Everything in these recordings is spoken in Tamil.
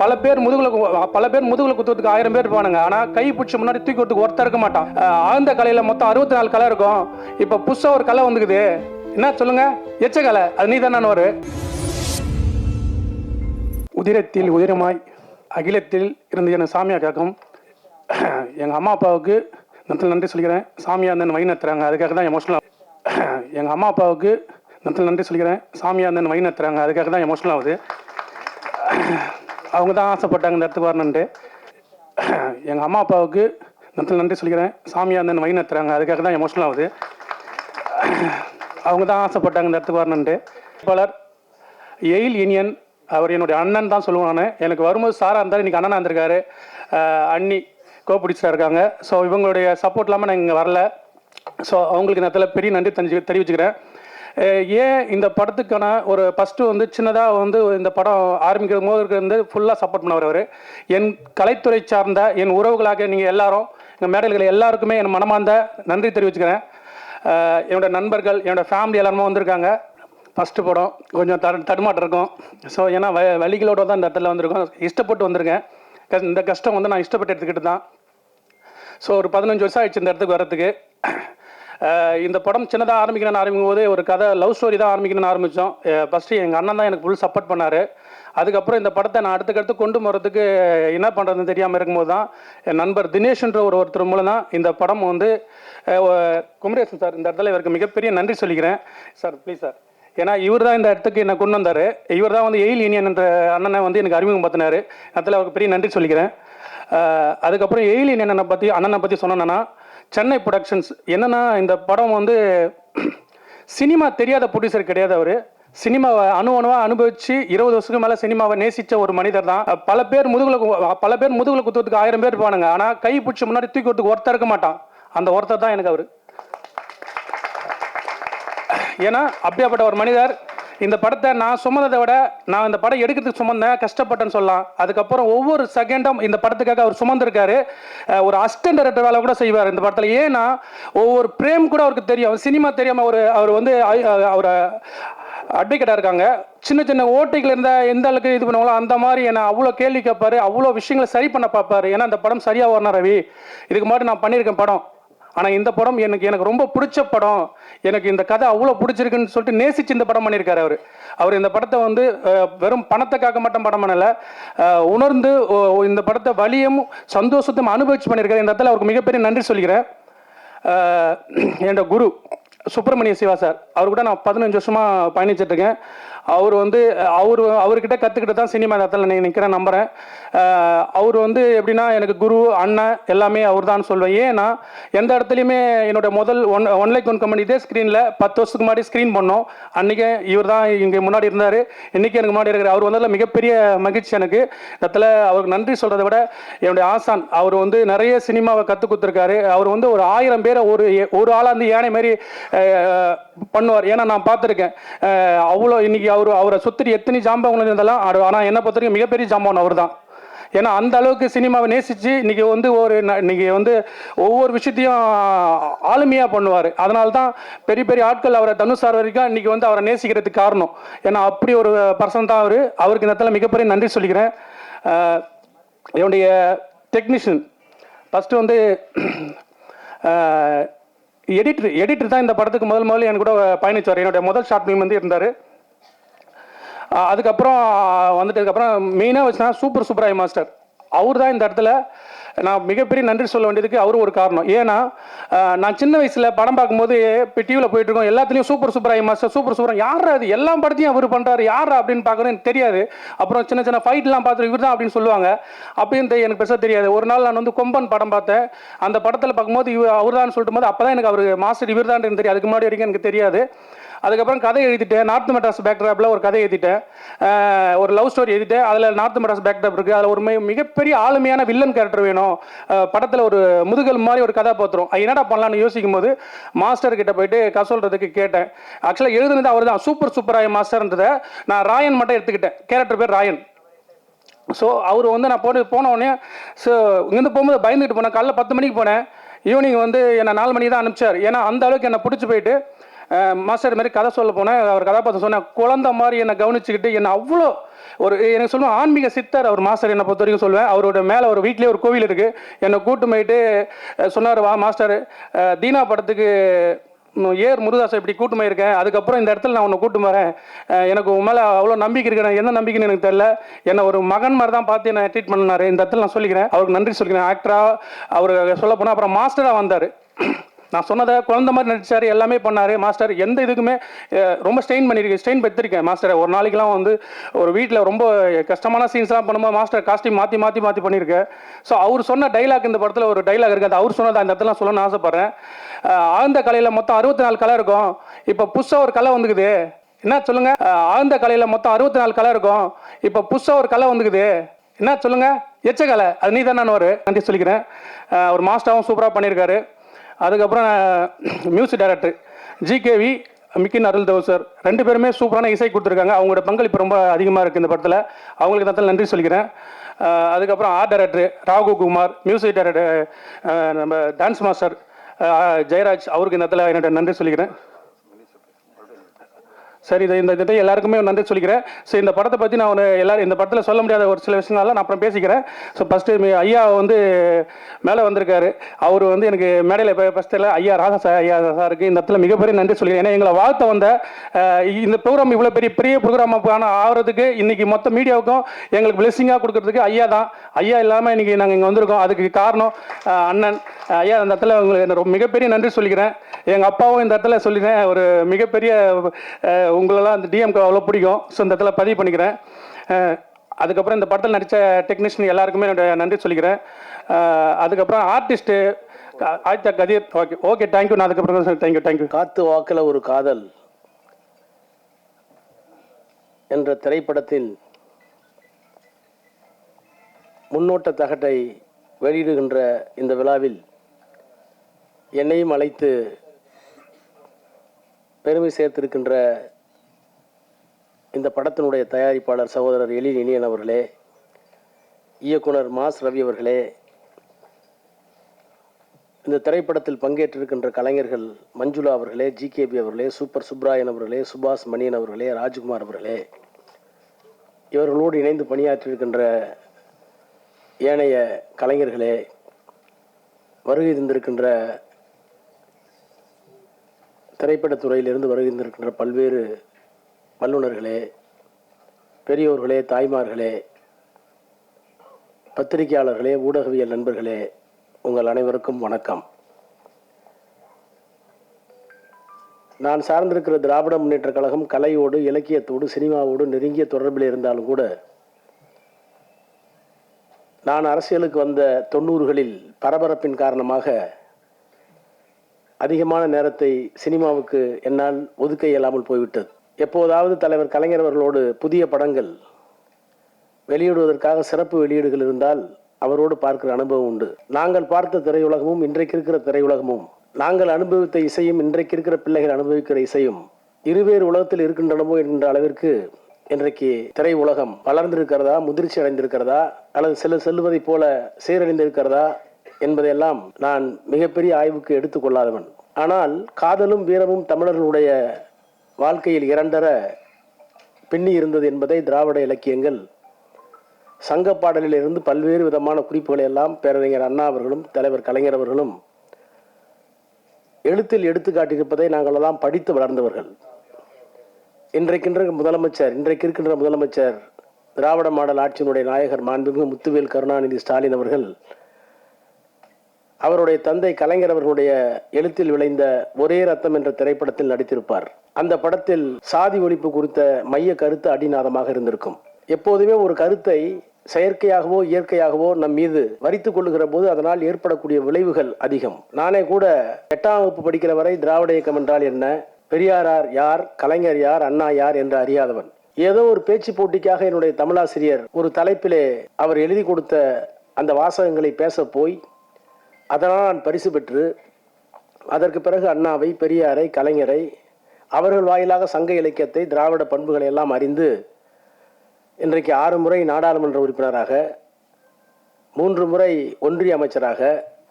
பல பேர் முதுகுல பல பேர் முதுகுல குத்துறதுக்கு ஆயிரம் பேர் இருப்பானுங்க. ஆனா கை பிடிச்ச முன்னாடி தூக்கி விட்டுக்கு ஒருத்தர் இருக்க மாட்டான். ஆழ்ந்த கலையில மொத்தம் அறுபத்தி நாலு கலை இருக்கும். இப்ப புதுசா ஒரு கலை வந்துக்குது. என்ன சொல்லுங்க? எச்ச கலை. அது நீ தானே ஒரு உதிரத்தில் உதிரமாய் அகிலத்தில் இருந்து என சாமியா கேட்கும். எங்கள் அம்மா அப்பாவுக்கு நத்தில் நன்றி சொல்லிக்கிறேன். சாமியா இருந்தேன் வழி நடத்துறாங்க அதுக்காக தான் எமோஷனல் எங்கள் அம்மா அப்பாவுக்கு நத்தில் நன்றி சொல்லிக்கிறேன். சாமியா இருந்தேன் வழி நடத்துறாங்க அதுக்காக தான் எமோஷனல் ஆகுது. அவங்க தான் ஆசைப்பட்டாங்க இந்த இடத்துக்கு வரணுன்ட்டு எங்கள் அம்மா அப்பாவுக்கு நத்தில் நன்றி சொல்லிக்கிறேன். சாமியாக இருந்தேன் வழி நடத்துகிறாங்க அதுக்காக தான் எமோஷனல் ஆகுது. அவங்க தான் ஆசைப்பட்டாங்க இந்த இடத்துக்கு வரணுன்ட்டு பலர் எயில் இனியன் அவர் என்னுடைய அண்ணன் தான் சொல்லுவேன் நான். எனக்கு வரும்போது சாராக இருந்தார் இன்றைக்கி அண்ணனாக இருந்திருக்காரு. அண்ணி கோபிடிச்சா இருக்காங்க. ஸோ இவங்களுடைய சப்போர்ட் இல்லாமல் நான் இங்கே வரல. ஸோ அவங்களுக்கு நத்தில் பெரிய நன்றி தெரிஞ்சு தெரிவிச்சுக்கிறேன். ஏன் இந்த படத்துக்கான ஒரு ஃபஸ்ட்டு வந்து சின்னதாக வந்து இந்த படம் ஆரம்பிக்கிற போது வந்து ஃபுல்லாக சப்போர்ட் பண்ணவர் அவர். என் கலைத்துறை சார்ந்த என் உறவுகளாக நீங்கள் எல்லாரும் எங்கள் மேடல்கள் எல்லாருக்குமே என் மனமார்ந்த நன்றி தெரிவிச்சுக்கிறேன். என்னோடய என்னோட நண்பர்கள் என்னோடய ஃபேமிலி எல்லாருமே வந்திருக்காங்க. ஃபஸ்ட்டு படம் கொஞ்சம் தடு தடுமாட்டம் இருக்கும். ஸோ ஏன்னா வ வழிகளோட தான் இந்த இடத்துல வந்திருக்கோம். இஷ்டப்பட்டு வந்திருக்கேன். இந்த கஷ்டம் வந்து நான் இஷ்டப்பட்டு எடுத்துக்கிட்டு தான். ஸோ ஒரு பதினஞ்சு வருஷம் ஆயிடுச்சு இந்த இடத்துக்கு வரத்துக்கு இந்த படம் சின்னதாக ஆரம்பிக்கணும்னு ஆரம்பிக்கும் போது ஒரு கதை லவ் ஸ்டோரி தான் ஆரம்பிக்கணும்னு ஆரம்பித்தோம் ஃபஸ்ட்டு எங்கள் அண்ணன் தான் எனக்கு ஃபுல் சப்போர்ட் பண்ணார். அதுக்கப்புறம் இந்த படத்தை நான் அடுத்துக்கடுத்து கொண்டு போகிறதுக்கு என்ன பண்ணுறதுன்னு தெரியாமல் இருக்கும்போது தான் என் நண்பர் தினேஷ்ன்ற ஒரு ஒருத்தர் மூலம் தான் இந்த படம் வந்து குமரேசன் சார் இந்த இடத்துல இவருக்கு மிகப்பெரிய நன்றி சொல்லிக்கிறேன். Sir please sir. ஏன்னா இவர் தான் இந்த இடத்துக்கு என்னை கொண்டு வந்தார். இவர் தான் வந்து எயில் யூனியன் என்ற அண்ணனை வந்து எனக்கு அறிமுகம் பார்த்தினார் அதில் அவருக்கு பெரிய நன்றி சொல்லிக்கிறேன். அதுக்கப்புறம் எயில் யூனியனை பற்றி அண்ணனை பற்றி சொன்னேன்னா சென்னை ப்ரொடக்ஷன்ஸ் என்னென்னா இந்த படம் வந்து சினிமா தெரியாத ப்ரொடியூசர் கிடையாது அவர். சினிமாவை அணு அணுவாக அனுபவிச்சு இருபது வருஷத்துக்கு மேலே சினிமாவை நேசித்த ஒரு மனிதர் தான். பல பேர் முதுகில் பல பேர் முதுகில் குத்துறதுக்கு ஆயிரம் பேர் இருப்பானுங்க. ஆனால் கை பிடிச்ச முன்னாடி தூக்கி விட்டுக்கு ஒருத்தர் இருக்க மாட்டான். அந்த ஒருத்தர் தான் எனக்கு அவர். ஏன்னா அப்படியாப்பட்ட ஒரு மனிதர் இந்த படத்தை நான் சுமந்ததை விட நான் இந்த படம் எடுக்கிறதுக்கு சுமந்தேன் கஷ்டப்பட்டேன்னு சொல்லலாம். அதுக்கப்புறம் ஒவ்வொரு செகண்டும் இந்த படத்துக்காக அவர் சுமந்திருக்காரு. ஒரு அசிஸ்டன்ட் டேரக்டர் வேலை கூட செய்வார் இந்த படத்தில். ஏன்னா ஒவ்வொரு பிரேம் கூட அவருக்கு தெரியும். சினிமா தெரியாமல் ஒரு அவர் வந்து அவர் அவரை அட்வொகேட்டாக இருக்காங்க. சின்ன சின்ன ஓட்டைகள் இருந்தால் எந்த அளவுக்கு இது பண்ணுவாங்களோ அந்த மாதிரி என்ன அவ்வளோ கேள்வி கேட்பாரு அவ்வளோ விஷயங்களை சரி பண்ண பார்ப்பாரு. ஏன்னா அந்த படம் சரியாக வரணும் ரவி. இதுக்கு மாதிரி நான் பண்ணியிருக்கேன் படம். ஆனால் இந்த படம் எனக்கு எனக்கு ரொம்ப பிடிச்ச படம். எனக்கு இந்த கதை அவ்வளோ பிடிச்சிருக்குன்னு சொல்லிட்டு நேசிச்சு இந்த படம் பண்ணியிருக்காரு அவர். அவர் இந்த படத்தை வந்து வெறும் பணத்துக்காக மட்டும் படம் பண்ணலை. உணர்ந்து இந்த படத்தை வலியும் சந்தோஷத்தையும் அனுபவிச்சு பண்ணியிருக்காரு. இந்த இடத்துல அவருக்கு மிகப்பெரிய நன்றி சொல்லிக்கிறேன். என்னோட குரு சுப்பிரமணிய சிவா சார் அவர் கூட நான் பதினஞ்சு வருஷமாக பயணிச்சிட்ருக்கேன் அவர் வந்து அவர் அவர்கிட்ட கற்றுக்கிட்டு தான் சினிமா இடத்துல நான் நிற்கிறேன் நம்புகிறேன் அவர் வந்து எப்படின்னா எனக்கு குரு அண்ணன் எல்லாமே அவர் தான் சொல்வேன். ஏன்னா எந்த இடத்துலையுமே என்னோட முதல் one one like one company இதே ஸ்க்ரீனில் பத்து வருஷத்துக்கு முன்னாடி ஸ்க்ரீன் பண்ணோம். அன்றைக்கி இவர் தான் இங்கே முன்னாடி இருந்தார். இன்றைக்கி எனக்கு முன்னாடி இருக்கிற அவர் வந்ததில் மிகப்பெரிய மகிழ்ச்சி எனக்கு. இடத்துல அவருக்கு நன்றி சொல்கிறத விட என்னுடைய ஆசான் அவர் வந்து நிறைய சினிமாவை கற்றுக் கொடுத்துருக்காரு. அவர் வந்து ஒரு ஆயிரம் பேரை ஒரு ஒரு ஆளாக வந்து யானை மாதிரி பண்ணுவார். ஏன்னா நான் பார்த்துருக்கேன். அவ்வளோ இன்னைக்கு அவர் அவரை சுற்றி எத்தனை ஜாம்பவங்களும் இருந்தாலும் ஆனால் என்னை பொறுத்த வரைக்கும் மிகப்பெரிய ஜாம்பவன் அவர் தான் ஏன்னா அந்த அளவுக்கு சினிமாவை நேசித்து இன்றைக்கி வந்து ஒரு ந- இன்னைக்கு வந்து ஒவ்வொரு விஷயத்தையும் ஆளுமையாக பண்ணுவார். அதனால தான் பெரிய பெரிய ஆட்கள் அவரை தனுஷ் சார் வரைக்கும் இன்றைக்கி வந்து அவரை நேசிக்கிறதுக்கு காரணம். ஏன்னா அப்படி ஒரு பர்சன் தான் அவர். அவருக்கு இந்த இடத்துல மிகப்பெரிய நன்றி சொல்லிக்கிறேன். என்னுடைய டெக்னீஷியன் ஃபஸ்ட்டு வந்து எடிட்டர் எடிட்டர் தான் இந்த படத்துக்கு முதல் முதல்ல என் கூட பயணிச்சார் என்னுடைய முதல் ஷார்ட் ஃபிலிம் வந்து இருந்தார். அதுக்கப்புறம் வந்துட்டதுக்கப்புறம் மெயினாக வச்சுனா சூப்பர் சூப்பராய் மாஸ்டர் அவர் தான் இந்த இடத்துல நான் மிகப்பெரிய நன்றி சொல்ல வேண்டியதுக்கு அவரும் ஒரு காரணம். ஏன்னா நான் சின்ன வயசில் படம் பார்க்கும்போது இப்போ டிவியில் போயிட்டு இருக்கோம் எல்லாத்துலேயும் சூப்பர் சூப்பராய் மாஸ்டர் சூப்பர் சூப்பர் யார் அது எல்லா படத்தையும் அவர் பண்ணுறாரு யார் அப்படின்னு பார்க்கணும் எனக்கு தெரியாது. அப்புறம் சின்ன சின்ன ஃபைட்லாம் பார்த்துட்டு இவர் தான் அப்படின்னு சொல்லுவாங்க. அப்படின்னு எனக்கு பெருசாக தெரியாது. ஒரு நாள் நான் வந்து கொம்பன் படம் பார்த்தேன். அந்த படத்தில் பார்க்கும்போது இவர் அவர் தான் சொல்லிட்டு போது அப்போ தான் எனக்கு அவர் மாஸ்டர் இவர் தான் தெரியும். அதுக்கு முன்னாடி வரைக்கும் எனக்கு தெரியாது. அதுக்கப்புறம் கதை எழுதிட்டேன். நார்த் மெட்ராஸ் பேக்ட்ராப்பில் ஒரு கதை எழுதிட்டேன். ஒரு லவ் ஸ்டோரி எழுதிட்டேன். அதில் நார்த் மெட்ராஸ் பேக்ட்ராப் இருக்குது அதில் ஒரு மிகப்பெரிய ஆளுமையான வில்லன் கேரக்டர் வேணும். படத்தில் ஒரு முதுகல் மாதிரி ஒரு கதாபாத்திரம். என்னடா பண்ணலாம்னு யோசிக்கும் போது மாஸ்டர் கிட்ட போயிட்டு கதை சொல்கிறதுக்கு கேட்டேன். ஆக்சுவலாக எழுதுனது அவர் தான் சூப்பர் சூப்பராய மாஸ்டர்ன்றதை நான் ராயன் மட்டும் எடுத்துக்கிட்டேன். கேரக்டர் பேர் ராயன் ஸோ அவர் வந்து நான் போட்டு போன உடனே ஸோ இங்கேருந்து போகும்போது பயந்துட்டு போனேன். காலைல பத்து மணிக்கு போனேன். ஈவினிங் வந்து என்னை நாலு மணிக்கு தான் அனுப்பிச்சார். ஏன்னா அந்த அளவுக்கு என்னை பிடிச்சி போயிட்டு மாஸ்டர் இது மாதிரி கதை சொல்ல போனேன் அவர் கதாபாத்திரம் சொன்னேன் குழந்தை மாதிரி என்னை கவனிச்சுக்கிட்டு என்னை அவ்வளோ ஒரு எனக்கு சொல்லுவேன் ஆன்மீக சித்தர் அவர் மாஸ்டர் என்னை பொறுத்த வரைக்கும் சொல்லுவேன். அவரோட மேலே ஒரு வீட்லேயே ஒரு கோவில் இருக்குது என்னை கூட்டு போயிட்டு சொன்னார் வா மாஸ்டர் தீனா படத்துக்கு ஏர் முருதாசை இப்படி கூட்டு போயிருக்கேன். அதுக்கப்புறம் இந்த இடத்துல நான் உன்னை கூட்டு வரேன். எனக்கு உன் மேலே அவ்வளோ நம்பிக்கை இருக்கு. என்ன நம்பிக்கைன்னு எனக்கு தெரியல. என்னை ஒரு மகன் மாதிரி தான் பார்த்து என்னை ட்ரீட் பண்ணாரு. இந்த இடத்துல நான் சொல்லிக்கிறேன். அவருக்கு நன்றி சொல்லிக்கிறேன். ஆக்டராக அவர் சொல்ல போனால் அப்புறம் மாஸ்டராக வந்தார். நான் சொன்னதை குழந்த மாதிரி நடித்தார் எல்லாமே பண்ணார். மாஸ்டர் எந்த இதுக்குமே ரொம்ப ஸ்ட்ரெயின் பண்ணியிருக்கேன் ஸ்ட்ரெயின் பெற்றிருக்கேன் மாஸ்டர். ஒரு நாளைக்கெல்லாம் வந்து ஒரு வீட்டில் ரொம்ப கஷ்டமான சீன்ஸ்லாம் பண்ணும்போது மாஸ்டர் காஸ்டியூம் மாற்றி மாற்றி மாற்றி பண்ணியிருக்கேன் ஸோ அவர் சொன்ன டைலாக் இந்த படத்தில் ஒரு டைலாக் இருக்குது அது அவர் சொன்னது அந்த இடத்துல சொல்லணும்னு ஆசைப்பட்றேன். ஆழ்ந்த கலையில் மொத்தம் அறுபத்தி நாலு கலை இருக்கும். இப்போ புதுசாக ஒரு கலை வந்துக்குது. என்ன சொல்லுங்கள் ஆழ்ந்த கலையில் மொத்தம் அறுபத்தி நாலு கலை இருக்கும். இப்போ புதுசாக ஒரு கலை வந்துக்குது. என்ன சொல்லுங்கள் எச்சக்கலை. அது நீ தான் நான் ஒரு நன்றி சொல்லிக்கிறேன். ஒரு மாஸ்டரும் சூப்பராக பண்ணியிருக்காரு. அதுக்கப்புறம் மியூசிக் டைரக்டர் ஜிகேவி மிக்கின் அருள் தேவ் சார் ரெண்டு பேருமே சூப்பரான இசை கொடுத்துருக்காங்க. அவங்களோட பங்களிப்பு ரொம்ப அதிகமாக இருக்குது இந்த படத்தில். அவங்களுக்கு தான் நன்றி சொல்லிக்கிறேன். அதுக்கப்புறம் art director Raghu Kumar music director நம்ம டான்ஸ் மாஸ்டர் ஜெயராஜ் அவருக்கு இந்த இடத்துல என்னோட நன்றி சொல்லிக்கிறேன். சரி இதை இந்த இதை எல்லாருக்குமே நன்றி சொல்லிக்கிறேன். ஸோ இந்த படத்தை பற்றி நான் ஒரு எல்லாரும் இந்த படத்தில் சொல்ல முடியாத ஒரு சில விஷயங்கள்லாம் நான் அப்புறம் பேசிக்கிறேன். ஸோ ஃபஸ்ட்டு ஐயா வந்து மேலே வந்திருக்காரு. அவர் வந்து எனக்கு மேடையில் இப்போ ஃபஸ்ட்டில் ஐயா ராசா சார் ஐயா சாருக்கு இந்த இடத்துல மிகப்பெரிய நன்றி சொல்லிக்கிறேன். ஏன்னா எங்களை வாழ்த்த வந்த இந்த ப்ரோக்ராம் இவ்வளோ பெரிய பெரிய ப்ரோக்ராம் ஆகிறதுக்கு இன்றைக்கி மொத்த மீடியாவுக்கும் எங்களுக்கு பிளெஸிங்காக கொடுக்கறதுக்கு ஐயா தான். ஐயா இல்லாமல் இன்றைக்கி நாங்கள் இங்கே வந்திருக்கோம். அதுக்கு காரணம் அண்ணன். ஐயா அந்த இடத்துல உங்களுக்கு ரொம்ப மிகப்பெரிய நன்றி சொல்லிக்கிறேன். எங்கள் அப்பாவும் இந்த இடத்துல சொல்லினேன் ஒரு மிகப்பெரிய உங்களெல்லாம் அந்த டிஎம்கே அவ்வளோ பிடிக்கும். ஸோ இந்த இடத்துல பதிவு பண்ணிக்கிறேன். அதுக்கப்புறம் இந்த படத்தில் நடித்த டெக்னீஷியன் எல்லாருக்குமே என்னுடைய நன்றி சொல்லிக்கிறேன். அதுக்கப்புறம் artist Aditya Kathir. Okay okay thank you நான் அதுக்கப்புறம் தேங்க்யூ தேங்க்யூ காத்து வாக்கில் ஒரு காதல் என்ற திரைப்படத்தின் முன்னோட்ட தகட்டை வெளியிடுகின்ற இந்த விழாவில் என்னையும் அழைத்து பெருமை சேர்த்திருக்கின்ற இந்த படத்தினுடைய தயாரிப்பாளர் சகோதரர் எழில் இனியன் அவர்களே இயக்குனர் மாஸ் ரவி அவர்களே இந்த திரைப்படத்தில் பங்கேற்றிருக்கின்ற கலைஞர்கள் மஞ்சுளா அவர்களே ஜிகேபி அவர்களே சூப்பர் சுப்ராயன் அவர்களே சுபாஷ் மணியன் அவர்களே ராஜ்குமார் அவர்களே இவர்களோடு இணைந்து பணியாற்றியிருக்கின்ற ஏனைய கலைஞர்களே வருகை தந்திருக்கின்ற திரைப்படத்துறையிலிருந்து துறையிலிருந்து பல்வேறு வல்லுநர்களே பெரியோர்களே தாய்மார்களே பத்திரிகையாளர்களே ஊடகவியல் நண்பர்களே உங்கள் அனைவருக்கும் வணக்கம். நான் சார்ந்திருக்கிற திராவிட முன்னேற்றக் கழகம் கலையோடு இலக்கியத்தோடு சினிமாவோடு நெருங்கிய தொடர்பில் இருந்தாலும் கூட நான் அரசியலுக்கு வந்த தொண்ணூறுகளில் பரபரப்பின் காரணமாக அதிகமான நேரத்தை சினிமாவுக்கு என்னால் ஒதுக்க இயலாமல் போய்விட்டது. எப்போதாவது தலைவர் கலைஞர் அவர்களோடு புதிய படங்கள் வெளியிடுவதற்காக சிறப்பு வெளியீடுகள் இருந்தால் அவரோடு பார்க்கிற அனுபவம் உண்டு. நாங்கள் பார்த்த திரையுலகமும் இன்றைக்கு இருக்கிற திரையுலகமும் நாங்கள் அனுபவித்த இசையும் இன்றைக்கு இருக்கிற பிள்ளைகள் அனுபவிக்கிற இசையும் இருவேறு உலகத்தில் இருக்கின்றனமோ என்கின்ற அளவிற்கு இன்றைக்கு திரை உலகம் வளர்ந்திருக்கிறதா முதிர்ச்சி அடைந்திருக்கிறதா அல்லது சில செல்வதைப் போல சீரழிந்திருக்கிறதா என்பதையெல்லாம் நான் மிகப்பெரிய ஆய்வுக்கு எடுத்துக்கொள்ளாதவன் ஆனால் காதலும் வீரமும் தமிழர்களுடைய வாழ்க்கையில் இரண்டர பின்னி இருந்தது என்பதை திராவிட இலக்கியங்கள் சங்க பாடலிலிருந்து பல்வேறு விதமான குறிப்புகளை எல்லாம் பேரறிஞர் அண்ணா அவர்களும் தலைவர் கலைஞர் அவர்களும் எழுத்தில் எடுத்து காட்டியிருப்பதை நாங்கள் எல்லாம் படித்து வளர்ந்தவர்கள். இன்றைக்கின்ற முதலமைச்சர் இன்றைக்கு இருக்கின்ற முதலமைச்சர் திராவிட மாடல் ஆட்சியினுடைய நாயகர் மாண்புமிகு முத்துவேல் கருணாநிதி ஸ்டாலின் அவர்கள் அவருடைய தந்தை கலைஞர் அவர்களுடைய எழுத்தில் விளைந்த ஒரே ரத்தம் என்ற திரைப்படத்தில் நடித்திருப்பார். அந்த படத்தில் சாதி ஒழிப்பு குறித்த மைய கருத்து அடிநாதமாக இருந்திருக்கும். எப்போதுமே ஒரு கருத்தை செயற்கையாகவோ இயற்கையாகவோ நம் மீது வரித்துக் கொள்ளுகிற போது அதனால் ஏற்படக்கூடிய விளைவுகள் அதிகம். நானே கூட எட்டாம் வகுப்பு படிக்கிற வரை திராவிட இயக்கம் என்றால் என்ன? பெரியாரார் யார்? கலைஞர் யார்? அண்ணா யார்? என்று அறியாதவன். ஏதோ ஒரு பேச்சு போட்டிக்காக என்னுடைய தமிழாசிரியர் ஒரு தலைப்பிலே அவர் எழுதி கொடுத்த அந்த வாசகங்களை பேச போய் அதனால் நான் பரிசு பெற்று அதற்கு பிறகு அண்ணாவை பெரியாரை கலைஞரை அவர்கள் வாயிலாக சங்க இலக்கியத்தை திராவிட பண்புகளை எல்லாம் அறிந்து இன்றைக்கு ஆறு முறை நாடாளுமன்ற உறுப்பினராக மூன்று முறை ஒன்றிய அமைச்சராக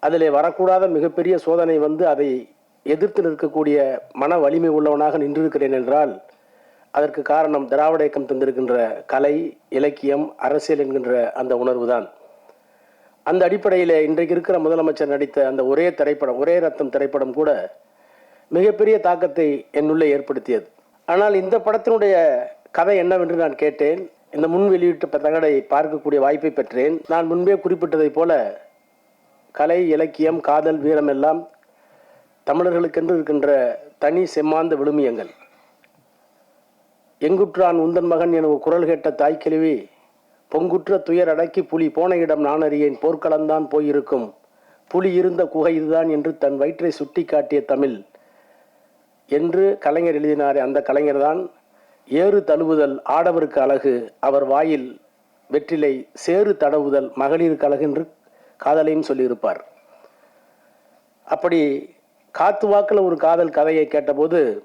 அதிலே வரக்கூடாத மிகப்பெரிய சோதனை வந்து அதை எதிர்த்து நிற்கக்கூடிய மன வலிமை உள்ளவனாக நின்றிருக்கிறேன் என்றால் அதற்கு காரணம் திராவிட இயக்கம் தந்திருக்கின்ற கலை இலக்கியம் அரசியல் என்கின்ற அந்த உணர்வுதான். அந்த அடிப்படையில் இன்றைக்கு இருக்கிற முதலமைச்சர் நடித்த அந்த ஒரே திரைப்படம் ஒரே ரத்தம் திரைப்படம் கூட மிகப்பெரிய தாக்கத்தை என்னுள்ளே ஏற்படுத்தியது. ஆனால் இந்த படத்தினுடைய கதை என்னவென்று நான் கேட்டேன். இந்த முன் வெளியிட்ட தகடை பார்க்கக்கூடிய வாய்ப்பை பெற்றேன். நான் முன்பே குறிப்பிட்டதைப் போல கலை இலக்கியம் காதல் வீரம் எல்லாம் தமிழர்களுக்கென்று இருக்கின்ற தனி செம்மாந்த விழுமியங்கள். எங்குற்றான் உந்தன் மகன் என குரல் கேட்ட தாய்க்கிழவி பொங்குற்ற துயர் அடக்கி புலி போன இடம் நான் அறியேன். போர்க்களம்தான் போயிருக்கும். புலி இருந்த குகை இதுதான் என்று தன் வயிற்றை சுட்டி காட்டிய தமிழ். என்று கலைஞர் எழுதினார் அந்த கலைஞர்தான் ஏறு தழுவுதல் ஆடவருக்கு அழகு அவர் வாயில் வெற்றிலை சேறு தடவுதல் மகளிருக்கு அழகு என்று காதலையும் சொல்லியிருப்பார். அப்படி காத்து வாக்கில் ஒரு காதல் கதையை கேட்டபோது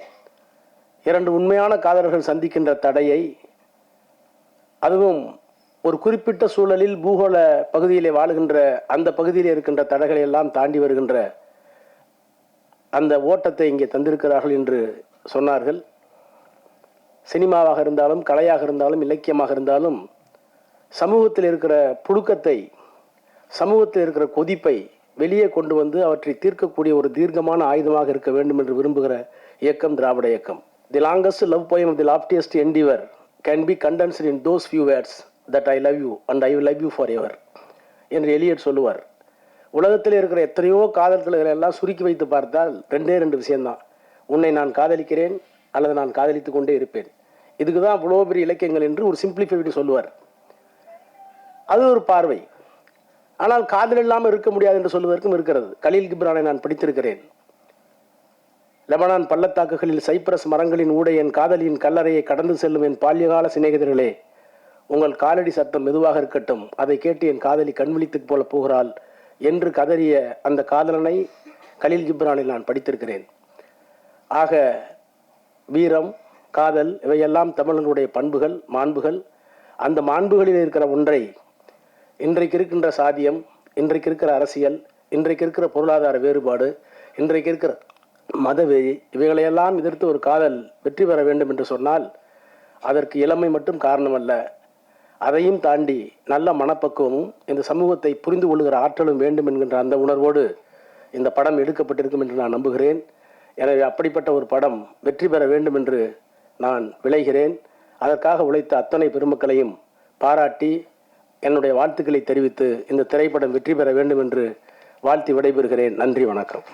இரண்டு உண்மையான காதலர்கள் சந்திக்கின்ற தடையை அதுவும் ஒரு குறிப்பிட்ட சூழலில் பூகோள பகுதியிலே வாழுகின்ற அந்த பகுதியில் இருக்கின்ற தடைகளை எல்லாம் தாண்டி வருகின்ற அந்த ஓட்டத்தை இங்கே தந்திருக்கிறார்கள் என்று சொன்னார்கள். சினிமாவாக இருந்தாலும் கலையாக இருந்தாலும் இலக்கியமாக இருந்தாலும் சமூகத்தில் இருக்கிற புழுக்கத்தை சமூகத்தில் இருக்கிற கொதிப்பை வெளியே கொண்டு வந்து அவற்றை தீர்க்கக்கூடிய ஒரு தீர்க்கமான ஆயுதமாக இருக்க வேண்டும் என்று விரும்புகிற இயக்கம் திராவிட இயக்கம். The longest love poem the loftiest endeavour can be condensed in those few words that I love you and I love you for ever என்று எலியட் சொல்லுவார். உலகத்தில் இருக்கிற எத்தனையோ காதல்களை எல்லாம் சுருக்கி வைத்து பார்த்தால் ரெண்டே ரெண்டு விஷயம்தான். உன்னை நான் காதலிக்கிறேன் அல்லது நான் காதலித்து கொண்டே இருப்பேன். இதுக்கு தான் அவ்வளோ பெரிய இலக்கியங்கள் என்று ஒரு சிம்பிளிஃபைடு சொல்லுவார். அது ஒரு பார்வை. ஆனால் காதல் இல்லாமல் இருக்க முடியாது என்று சொல்வதற்கும் இருக்கிறது. கலீல் கிப்ரானை நான் படித்திருக்கிறேன். லெபனான் பள்ளத்தாக்குகளில் சைப்ரஸ் மரங்களின் ஊடே என் காதலியின் கல்லறையை கடந்து செல்லும் என் பால்யகால சிநேகிதர்களே உங்கள் காலடி சத்தம் மெதுவாக இருக்கட்டும். அதை கேட்டு என் காதலி கண்விழித்து போல போகிறாள் என்று கதறிய அந்த காதலனை கலீல் ஜிப்ரானில் நான் படித்திருக்கிறேன். ஆக வீரம் காதல் இவையெல்லாம் தமிழனுடைய பண்புகள் மாண்புகள். அந்த மாண்புகளில் இருக்கிற ஒன்றை இன்றைக்கு இருக்கின்ற சாதியம் இன்றைக்கு இருக்கிற அரசியல் இன்றைக்கு இருக்கிற பொருளாதார வேறுபாடு இன்றைக்கு இருக்கிற மதவெறி இவைகளையெல்லாம் எதிர்த்து ஒரு காதல் வெற்றி பெற வேண்டும் என்று சொன்னால் அதற்கு இளமை மட்டும் காரணமல்ல. அதையும் தாண்டி நல்ல மனப்பக்குவமும் இந்த சமூகத்தை புரிந்து கொள்கிற ஆற்றலும் வேண்டும் என்கின்ற அந்த உணர்வோடு இந்த படம் எடுக்கப்பட்டிருக்கும் என்று நான் நம்புகிறேன். எனவே அப்படிப்பட்ட ஒரு படம் வெற்றி பெற வேண்டும் என்று நான் விளைகிறேன். அதற்காக உழைத்த அத்தனை பெருமக்களையும் பாராட்டி என்னுடைய வாழ்த்துக்களை தெரிவித்து இந்த திரைப்படம் வெற்றி பெற வேண்டும் என்று வாழ்த்தி விடைபெறுகிறேன். நன்றி வணக்கம்.